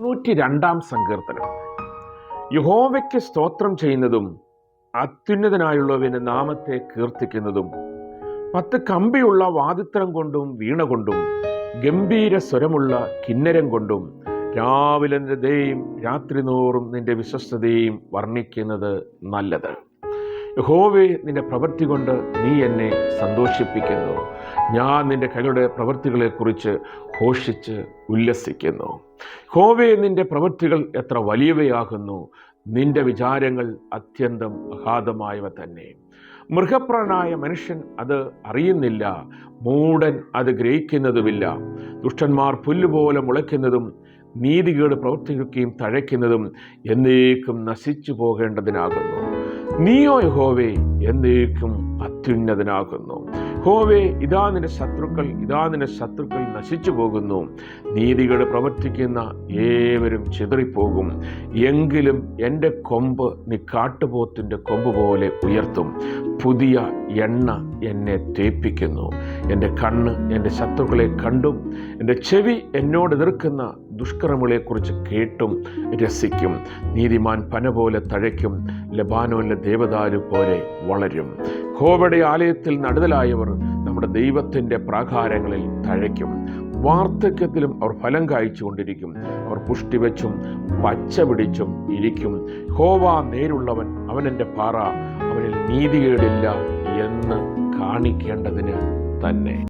നൂറ്റി രണ്ടാം സങ്കീർത്തനം. യഹോവയ്ക്ക് സ്തോത്രം ചെയ്യുന്നതും അത്യുന്നതനായുള്ളവന്റെ നാമത്തെ കീർത്തിക്കുന്നതും പത്ത് കമ്പിയുള്ള വാദിത്രം കൊണ്ടും വീണ കൊണ്ടും ഗംഭീര സ്വരമുള്ള കിന്നരം കൊണ്ടും രാവിലെ നിന്റെ ദയും രാത്രി നോറും നിന്റെ വിശ്വസ്തതയും വർണിക്കുന്നത് നല്ലത്. യഹോവേ നിന്റെ പ്രവൃത്തി കൊണ്ട് നീ എന്നെ സന്തോഷിപ്പിക്കുന്നു. ഞാൻ നിന്റെ കൈകളുടെ പ്രവൃത്തികളെക്കുറിച്ച് ഘോഷിച്ച് ഉല്ലസിക്കുന്നു. ഹോവേ നിന്റെ പ്രവൃത്തികൾ എത്ര വലിയവയാകുന്നു. നിന്റെ വിചാരങ്ങൾ അത്യന്തം അഗാധമായവ തന്നെ. മൃഗപ്രാണായ മനുഷ്യൻ അത് അറിയുന്നില്ല. മൂടൻ അത് ഗ്രഹിക്കുന്നതുമില്ല. ദുഷ്ടന്മാർ പുല്ലുപോലെ മുളയ്ക്കുന്നതും നീതികേട് പ്രവർത്തിക്കുകയും തഴയ്ക്കുന്നതും എന്നേക്കും നശിച്ചു പോകേണ്ടതിനാകുന്നു നീയോ യഹോവേ എന്നേക്കും അത്യുന്നതനാകുന്നു. ഹോവേ ഇതാ നിന്റെ ശത്രുക്കൾ ഇതാ നിന്റെ ശത്രുക്കൾ നശിച്ചു പോകുന്നു. നീതികൾ പ്രവർത്തിക്കുന്ന ഏവരും ചിതറിപ്പോകും. എങ്കിലും എന്റെ കൊമ്പ് നീ കാട്ടുപോത്തിന്റെ കൊമ്പ് പോലെ ഉയർത്തും. പുതിയ എണ്ണ എന്നെ തേപ്പിക്കുന്നു. എന്റെ കണ്ണ് എന്റെ ശത്രുക്കളെ കണ്ടും എന്റെ ചെവി എന്നോട് എതിർക്കുന്ന ദുഷ്കർമ്മങ്ങളെക്കുറിച്ച് കേട്ടും രസിക്കും. നീതിമാൻ പന പോലെ തഴയ്ക്കും. ലബാനോനിലെ ദേവദാരു പോലെ വളരും. ഹോവയുടെ ആലയത്തിൽ നടുതലായവർ നമ്മുടെ ദൈവത്തിന്റെ പ്രാകാരങ്ങളിൽ തഴയ്ക്കും. വാർദ്ധക്യത്തിലും അവർ ഫലം കായ്ച്ചുകൊണ്ടിരിക്കും. അവർ പുഷ്ടിവെച്ചും പച്ച പിടിച്ചും ഇരിക്കും. ഹോവ നേരുള്ളവൻ അവൻ എന്റെ പാറ അവനിൽ നീതികേടില്ല എന്ന് കാണിക്കേണ്ടതിന് തന്നെ.